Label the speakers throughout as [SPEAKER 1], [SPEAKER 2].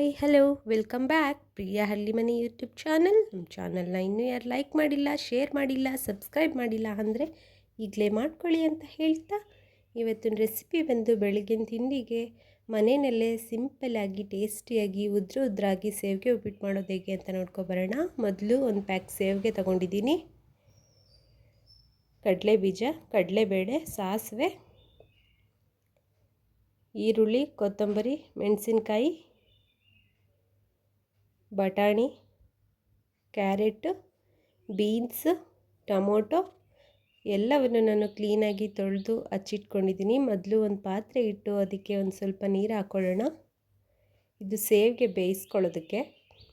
[SPEAKER 1] Hi, hello, welcome back. Priya ಹಳ್ಳಿ ಮನೆ YouTube channel. ನಮ್ಮ ಚಾನಲ್ನ ಇನ್ನೂ ಯಾರು ಲೈಕ್ ಮಾಡಿಲ್ಲ, ಶೇರ್ ಮಾಡಿಲ್ಲ, ಸಬ್ಸ್ಕ್ರೈಬ್ ಮಾಡಿಲ್ಲ ಅಂದರೆ ಈಗಲೇ ಮಾಡ್ಕೊಳ್ಳಿ ಅಂತ ಹೇಳ್ತಾ ಇವತ್ತಿನ ರೆಸಿಪಿ ಬಂದು ಬೆಳಗಿನ ತಿಂಡಿಗೆ ಮನೆಯಲ್ಲೇ ಸಿಂಪಲ್ಲಾಗಿ ಟೇಸ್ಟಿಯಾಗಿ ಉದ್ರ ಉದ್ರಾಗಿ ಸೇವಿಗೆ ಉಪ್ಪಿಟ್ಟು ಮಾಡೋದು ಹೇಗೆ ಅಂತ ನೋಡ್ಕೊಬರೋಣ ಮೊದಲು ಒಂದು ಪ್ಯಾಕ್ ಸೇವಿಗೆ ತೊಗೊಂಡಿದ್ದೀನಿ. ಕಡಲೆ ಬೀಜ ಕಡಲೆಬೇಳೆ, ಸಾಸಿವೆ, ಈರುಳ್ಳಿ, ಕೊತ್ತಂಬರಿ, ಮೆಣಸಿನ್ಕಾಯಿ ಬಟಾಣಿ, ಕ್ಯಾರೆಟು, ಬೀನ್ಸ್, ಟೊಮೊಟೊ ಎಲ್ಲವನ್ನು ನಾನು ಕ್ಲೀನಾಗಿ ತೊಳೆದು ಹಚ್ಚಿಟ್ಕೊಂಡಿದ್ದೀನಿ. ಮೊದಲು ಒಂದು ಪಾತ್ರೆ ಇಟ್ಟು ಅದಕ್ಕೆ ಒಂದು ಸ್ವಲ್ಪ ನೀರು ಹಾಕ್ಕೊಳ್ಳೋಣ ಇದು ಸೇವ್ಗೆ ಬೇಯಿಸ್ಕೊಳ್ಳೋದಕ್ಕೆ.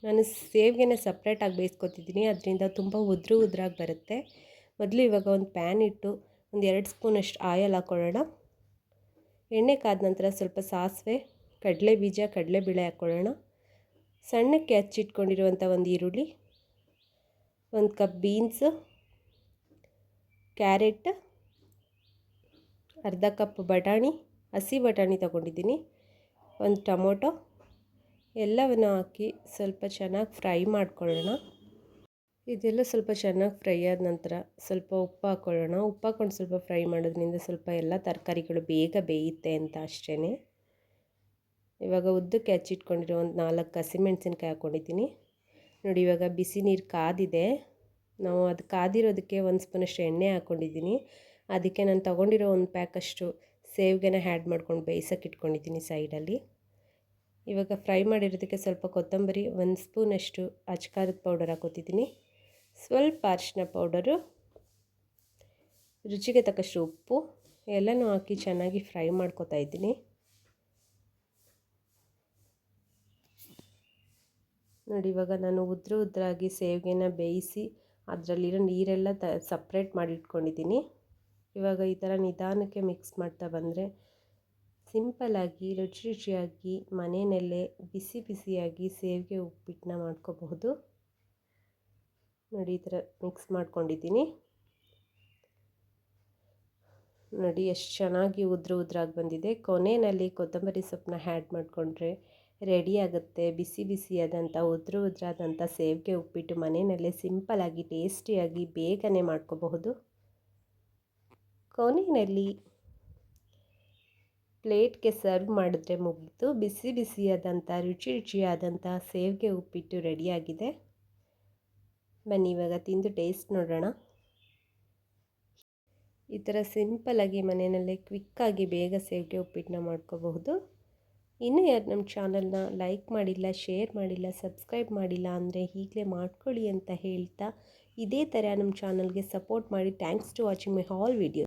[SPEAKER 1] ನಾನು ಸೇವ್ಗೆನ ಸಪ್ರೇಟಾಗಿ ಬೇಯಿಸ್ಕೊತಿದ್ದೀನಿ. ಅದರಿಂದ ತುಂಬ ಉದ್ರು ಉದ್ರಾಗಿ ಬರುತ್ತೆ. ಮೊದಲು ಇವಾಗ ಒಂದು ಪ್ಯಾನ್ ಇಟ್ಟು ಒಂದು ಎರಡು ಸ್ಪೂನಷ್ಟು ಆಯಲ್ ಹಾಕ್ಕೊಳ್ಳೋಣ ಎಣ್ಣೆ ಕಾದ ನಂತರ ಸ್ವಲ್ಪ ಸಾಸಿವೆ ಕಡಲೆ ಬೀಜ ಕಡಲೆ ಕಡಲೆಬೇಳೆ ಹಾಕ್ಕೊಳ್ಳೋಣ ಸಣ್ಣಕ್ಕೆ ಹಚ್ಚಿಟ್ಕೊಂಡಿರುವಂಥ ಒಂದು ಈರುಳ್ಳಿ, ಒಂದು ಕಪ್ ಬೀನ್ಸು, ಕ್ಯಾರೆಟ್, ಅರ್ಧ ಕಪ್ ಬಟಾಣಿ, ಹಸಿ ಬಟಾಣಿ ತಗೊಂಡಿದ್ದೀನಿ, ಒಂದು ಟೊಮೊಟೊ, ಎಲ್ಲವನ್ನು ಹಾಕಿ ಸ್ವಲ್ಪ ಚೆನ್ನಾಗಿ ಫ್ರೈ ಮಾಡ್ಕೊಳ್ಳೋಣ. ಇದೆಲ್ಲ ಸ್ವಲ್ಪ ಚೆನ್ನಾಗಿ ಫ್ರೈ ಆದ ನಂತರ ಸ್ವಲ್ಪ ಉಪ್ಪು ಹಾಕ್ಕೊಳ್ಳೋಣ ಉಪ್ಪು ಹಾಕ್ಕೊಂಡು ಸ್ವಲ್ಪ ಫ್ರೈ ಮಾಡೋದ್ರಿಂದ ಸ್ವಲ್ಪ ಎಲ್ಲ ತರಕಾರಿಗಳು ಬೇಗ ಬೇಯುತ್ತೆ ಅಂತ ಅಷ್ಟೇ ಇವಾಗ ಉದ್ದಕ್ಕೆ ಹಚ್ಚಿಟ್ಕೊಂಡಿರೋ ಒಂದು ನಾಲ್ಕು ಹಸಿಮೆಣ್ಸಿನ್ಕಾಯಿ ಹಾಕ್ಕೊಂಡಿದ್ದೀನಿ. ನೋಡಿ, ಇವಾಗ ಬಿಸಿ ನೀರು ಕಾದಿದೆ. ನಾವು ಅದು ಕಾದಿರೋದಕ್ಕೆ ಒಂದು ಸ್ಪೂನಷ್ಟು ಎಣ್ಣೆ ಹಾಕ್ಕೊಂಡಿದ್ದೀನಿ. ಅದಕ್ಕೆ ನಾನು ತೊಗೊಂಡಿರೋ ಒಂದು ಪ್ಯಾಕಷ್ಟು ಸೇವ್ಗೆನ ಹ್ಯಾಡ್ ಮಾಡ್ಕೊಂಡು ಬೇಯಿಸೋಕೆ ಇಟ್ಕೊಂಡಿದ್ದೀನಿ ಸೈಡಲ್ಲಿ. ಇವಾಗ ಫ್ರೈ ಮಾಡಿರೋದಕ್ಕೆ ಸ್ವಲ್ಪ ಕೊತ್ತಂಬರಿ, ಒಂದು ಸ್ಪೂನಷ್ಟು ಅಚ್ಕಾರದ ಪೌಡರ್ ಹಾಕೋತಿದ್ದೀನಿ ಸ್ವಲ್ಪ ಅರಿಶಿನ ಪೌಡರು, ರುಚಿಗೆ ತಕ್ಕಷ್ಟು ಉಪ್ಪು, ಎಲ್ಲನೂ ಹಾಕಿ ಚೆನ್ನಾಗಿ ಫ್ರೈ ಮಾಡ್ಕೊತಾ ಇದ್ದೀನಿ. ನೋಡಿ, ಇವಾಗ ನಾನು ಉದ್ರ ಉದ್ರಾಗಿ ಸೇವಿಗೆನ ಬೇಯಿಸಿ ಅದರಲ್ಲಿರೋ ನೀರೆಲ್ಲ ತ ಸಪ್ರೇಟ್ ಮಾಡಿಟ್ಕೊಂಡಿದ್ದೀನಿ. ಇವಾಗ ಈ ಥರ ನಿಧಾನಕ್ಕೆ ಮಿಕ್ಸ್ ಮಾಡ್ತಾ ಬಂದರೆ ಸಿಂಪಲ್ಲಾಗಿ ರುಚಿ ರುಚಿಯಾಗಿ, ಮನೆಯಲ್ಲೇ ಬಿಸಿ ಬಿಸಿಯಾಗಿ ಸೇವಿಗೆ ಉಪ್ಪಿಟ್ಟನ್ನ ಮಾಡ್ಕೋಬಹುದು. ನೋಡಿ, ಈ ಥರ ಮಿಕ್ಸ್ ಮಾಡ್ಕೊಂಡಿದ್ದೀನಿ. ನೋಡಿ, ಎಷ್ಟು ಚೆನ್ನಾಗಿ ಉದ್ರ ಉದ್ರಾಗಿ ಬಂದಿದೆ. ಕೊನೆಯಲ್ಲಿ ಕೊತ್ತಂಬರಿ ಸೊಪ್ಪನ್ನ ಹ್ಯಾಡ್ ಮಾಡಿಕೊಂಡ್ರೆ ರೆಡಿ ಆಗುತ್ತೆ, ಬಿಸಿ ಬಿಸಿಯಾದಂಥ, ಉದ್ರ ಉದ್ರಾದಂಥ ಸೇವಿಗೆ ಉಪ್ಪಿಟ್ಟು ಮನೆಯಲ್ಲೇ ಸಿಂಪಲಾಗಿ ಟೇಸ್ಟಿಯಾಗಿ ಬೇಗನೆ ಮಾಡ್ಕೋಬಹುದು. ಕೊನೆಯಲ್ಲಿ ಪ್ಲೇಟ್ಗೆ ಸರ್ವ್ ಮಾಡಿದ್ರೆ ಮುಗೀತು. ಬಿಸಿ ಬಿಸಿಯಾದಂಥ, ರುಚಿ ರುಚಿಯಾದಂಥ ಸೇವಿಗೆ ಉಪ್ಪಿಟ್ಟು ರೆಡಿಯಾಗಿದೆ. ಬನ್ನಿ, ಇವಾಗ ತಿಂದು ಟೇಸ್ಟ್ ನೋಡೋಣ. ಈ ಥರ ಸಿಂಪಲಾಗಿ ಮನೆಯಲ್ಲೇ ಕ್ವಿಕ್ಕಾಗಿ ಬೇಗ ಸೇವಿಗೆ ಉಪ್ಪಿಟ್ಟನ್ನ ಮಾಡ್ಕೋಬಹುದು. ಇನ್ನೂ ಯಾರು ನಮ್ಮ ಚಾನಲ್ನ ಲೈಕ್ ಮಾಡಿಲ್ಲ, ಶೇರ್ ಮಾಡಿಲ್ಲ, ಸಬ್ಸ್ಕ್ರೈಬ್ ಮಾಡಿಲ್ಲ ಅಂದರೆ ಈಗಲೇ ಮಾಡ್ಕೊಳ್ಳಿ ಅಂತ ಹೇಳ್ತಾ ಇದೇ ಥರ ನಮ್ಮ ಚಾನಲ್ಗೆ ಸಪೋರ್ಟ್ ಮಾಡಿ. Thanks to watching my hall video.